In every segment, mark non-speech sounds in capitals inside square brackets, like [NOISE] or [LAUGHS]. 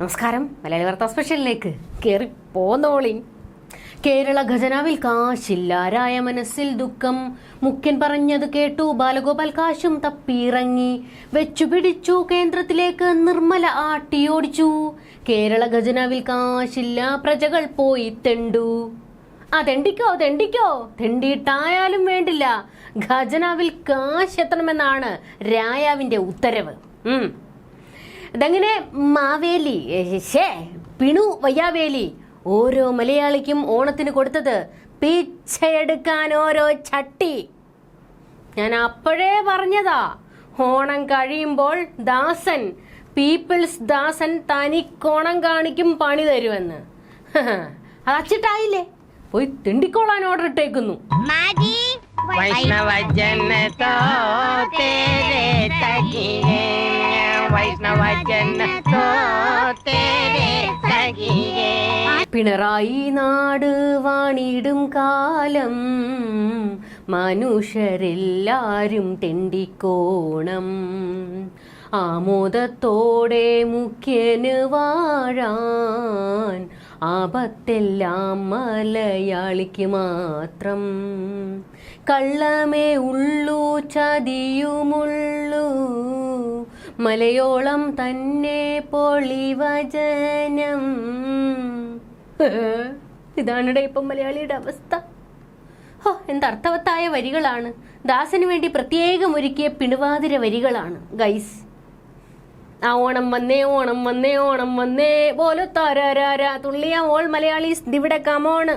നമസ്കാരം. മലയാളി വാർത്താ സ്പെഷ്യലിലേക്ക്. കയറി പോന്നോളി. കേരള ഖജനാവിൽ കാശില്ലാരായ മനസ്സിൽ ദുഃഖം. മുഖ്യൻ പറഞ്ഞത് കേട്ടു ബാലഗോപാൽ കാശും തപ്പിയിറങ്ങി. വെച്ചു പിടിച്ചു കേന്ദ്രത്തിലേക്ക് നിർമ്മല ആട്ടിയോടിച്ചു. കേരള ഖജനാവിൽ കാശില്ല പ്രജകൾ പോയി തെണ്ടു. ആ തെണ്ടിക്കോ തെണ്ടിക്കോ? തെണ്ടിയിട്ടായാലും വേണ്ടില്ല. ഖജനാവിൽ കാശ് എത്തണമെന്നാണ് രായാവിന്റെ ഉത്തരവ്. ഇതങ്ങനെ മാവേലി ഷേ പിണു വയ്യാവേലി ഓരോ മലയാളിക്കും ഓണത്തിന് കൊടുത്തത് പിച്ചയെടുക്കാൻ ഓരോ ചട്ടി. ഞാൻ അപ്പോഴേ പറഞ്ഞതാ ഓണം കഴിയുമ്പോൾ ദാസൻ പീപ്പിൾസ് ദാസൻ തനിക്കോണം കാണിക്കും പണി തരുമെന്ന്. അത് അച്ചിട്ടായില്ലേ? പോയി തിണ്ടിക്കോളാൻ ഓർഡർ ഇട്ടേക്കുന്നു. वैष्णव जन तो तेरे तकिए वैष्णव जन तो तेरे तकिए പിണറായി നാട് വാണിടും കാലം മനുഷ്യരെല്ലാരും തെണ്ടിക്കോണം ആമോദത്തോടെ മുഖ്യന് വാഴാൻ ആപത്തെല്ലാം മലയാളിക്ക് മാത്രം. കള്ളമേ ഉള്ളൂ ചതിയുമുള്ളൂ. മലയോളം തന്നെ പൊളിവചനം. ഇതാണിടെ ഇപ്പം മലയാളിയുടെ അവസ്ഥ. ഹോ എന്തർത്ഥവത്തായ വരികളാണ്. ദാസന് വേണ്ടി പ്രത്യേകം ഒരുക്കിയ പിണുവാതിര വരികളാണ്. ഗൈസ് ആ ഓണം വന്നേ ഓണം വന്നേ ഓണം വന്നേ. പോലെ താരാരാര. തുള്ളിയ ഓൾ മലയാളീസ് ഇവിടെ കമോണ്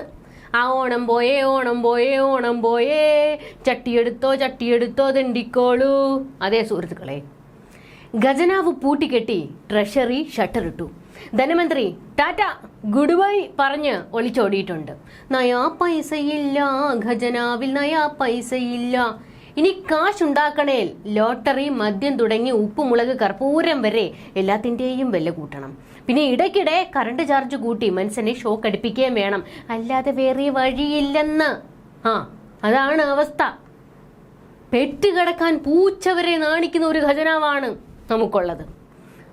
ആ ഓണം പോയേ ഓണം പോയേ ഓണം പോയേ. ചട്ടിയെടുത്തോ ചട്ടിയെടുത്തോ തെണ്ടിക്കോളൂ. അതെ സുഹൃത്തുക്കളെ. ഖജനാവ് പൂട്ടിക്കെട്ടി ട്രഷറി ഷട്ടറിട്ടു ധനമന്ത്രി ടാറ്റ ഗുഡ് ബൈ പറഞ്ഞ് ഒളിച്ചോടിയിട്ടുണ്ട്. നയാ പൈസയില്ല ഖജനാവിൽ നയാ പൈസയില്ല. ഇനി കാശ് ഉണ്ടാക്കണേൽ ലോട്ടറി മദ്യം തുടങ്ങി ഉപ്പുമുളക് കർപ്പൂരം വരെ എല്ലാത്തിന്റെയും വില കൂട്ടണം. പിന്നെ ഇടയ്ക്കിടെ കറണ്ട് ചാർജ് കൂട്ടി മനുഷ്യനെ ഷോക്ക് അടിപ്പിക്കുകയും വേണം. അല്ലാതെ വേറെ വഴിയില്ലെന്ന്. ആ അതാണ് അവസ്ഥ. പെട്ടുകിടക്കാൻ പൂച്ച വരെ നാണിക്കുന്ന ഒരു ഖജനാവാണ് നമുക്കുള്ളത്.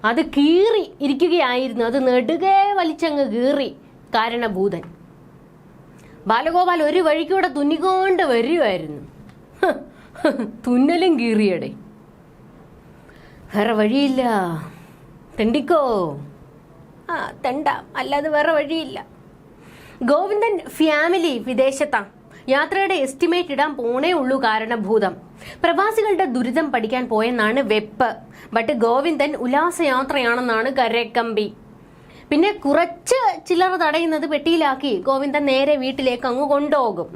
അത് കീറി ഇരിക്കുകയായിരുന്നു. അത് നെടുകെ വലിച്ചങ്ങ് കീറി. കാരണഭൂതൻ. ബാലഗോപാൽ ഒരു വഴിക്കൂടെ തുന്നിക്കൊണ്ട് ഹ്, തുന്നലും കീറിയടെ. വേറെ വഴിയില്ല. തെണ്ടിക്കോ? ആ തെണ്ട. അല്ലാതെ വേറെ വഴിയില്ല. ഗോവിന്ദൻ ഫാമിലി വിദേശത്താ. യാത്രയുടെ എസ്റ്റിമേറ്റ് ഇടാൻ പോണേ ഉള്ളൂ കാരണഭൂതം. പ്രവാസികളുടെ ദുരിതം പഠിക്കാൻ പോയെന്നാണ് വെപ്പ്. ബട്ട് ഗോവിന്ദൻ ഉല്ലാസയാത്രയാണെന്നാണ് കരക്കമ്പി. പിന്നെ കുറച്ച് ചിലർ തടയുന്നത് പെട്ടിയിലാക്കി ഗോവിന്ദൻ നേരെ വീട്ടിലേക്ക് അങ്ങ് കൊണ്ടുപോകും.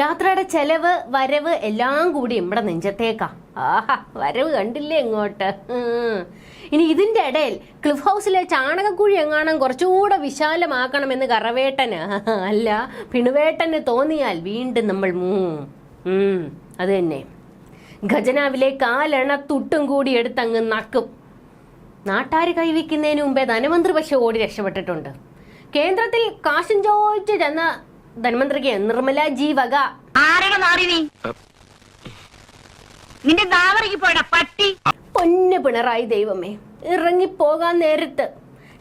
യാത്രയുടെ ചെലവ് വരവ് എല്ലാം കൂടി ഇവിടെ നെഞ്ചത്തേക്കാ. വരവ് കണ്ടില്ലേ ഇങ്ങോട്ട് ഇനി ഇതിന്റെ ഇടയിൽ ക്ലിഫ് ഹൗസിലെ ചാണകക്കുഴി എങ്ങാനും കുറച്ചുകൂടെ വിശാലമാക്കണമെന്ന് കറവേട്ടന്. [LAUGHS] അല്ല പിണുവേട്ടന് തോന്നിയാൽ വീണ്ടും നമ്മൾ മൂ. അത് തന്നെ. ഖജനാവിലെ കാലെണ്ണ തുട്ടും കൂടി എടുത്തങ്ങ് നക്കും. നാട്ടാര് കൈവയ്ക്കുന്നതിന് മുമ്പേ ധനമന്ത്രി പക്ഷെ ഓടി രക്ഷപ്പെട്ടിട്ടുണ്ട്. കേന്ദ്രത്തിൽ കാശും ചോദിച്ചു ചെന്ന ധനമന്ത്രിക്ക് നിർമ്മല ജി വക. നിന്റെ പട്ടി. പൊന്നു പിണറായി ദൈവമേ ഇറങ്ങിപ്പോകാൻ നേരത്ത്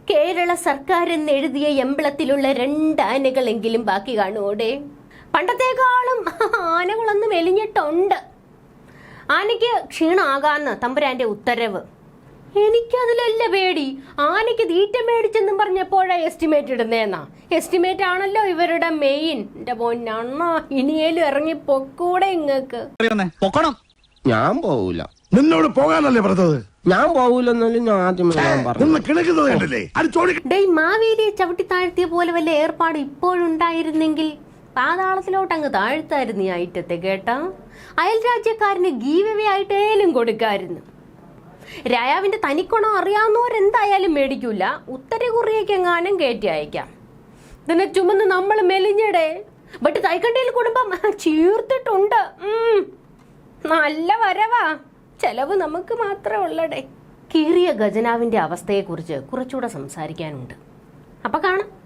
കേരള സർക്കാർ എന്ന് എഴുതിയ എമ്പളത്തിലുള്ള രണ്ട് ആനകളെങ്കിലും ബാക്കി കാണുവോടെ? പണ്ടത്തേക്കാളും ആനകളൊന്നും മെലിഞ്ഞിട്ടുണ്ട് ആനയ്ക്ക് ക്ഷീണമാകാന്ന് തമ്പുരാന്റെ ഉത്തരവ്. എനിക്കതിലല്ല പേടി. ആനയ്ക്ക് തീറ്റ മേടിച്ചെന്നും പറഞ്ഞപ്പോഴാ എസ്റ്റിമേറ്റ് ഇടുന്നേന്നാ. എസ്റ്റിമേറ്റ് ആണല്ലോ ഇവരുടെ മെയിൻ എന്റെ പൊന്നണ്ണ ഇനിയേലും ഇറങ്ങി പൊക്കൂടെ ഇങ്ങക്ക്. ഞാൻ പോവൂല. നിന്നോട് പോകാനല്ലേ പറഞ്ഞത്? ഞാൻ പോവൂലെന്നാലും ഞാൻ ആദ്യമേ പറഞ്ഞു മാവേലിയെ ചവിട്ടി താഴ്ത്തിയ പോലെ വല്ല ഏർപ്പാട് ഇപ്പോഴുണ്ടായിരുന്നെങ്കിൽ പാതാളത്തിലോട്ട് അങ്ങ് താഴ്ത്തായിരുന്നു ഈ ഐറ്റത്തെ കേട്ടാ? അയൽ രാജ്യക്കാരന് ഗീവവേ ആയിട്ടേലും കൊടുക്കായിരുന്നു. രായാവിന്റെ തനിക്കുണം അറിയാവുന്നവരെന്തായാലും മേടിക്കൂല. ഉത്തര കൊറിയയ്ക്ക് എങ്ങാനും കയറ്റി അയക്കാം. ഇതിനെ ചുമന്ന് നമ്മൾ മെലിഞ്ഞടേ. ബട്ട് തൈക്കണ്ടിയിൽ കുടുംബം [LAUGHS] ചീർത്തിട്ടുണ്ട്. നല്ല വരവാ. ചെലവ് നമുക്ക് മാത്രമേ ഉള്ളടേ. കീറിയ ഖജനാവിന്റെ അവസ്ഥയെക്കുറിച്ച് കുറച്ചുകൂടെ സംസാരിക്കാനുണ്ട്. അപ്പൊ കാണാം.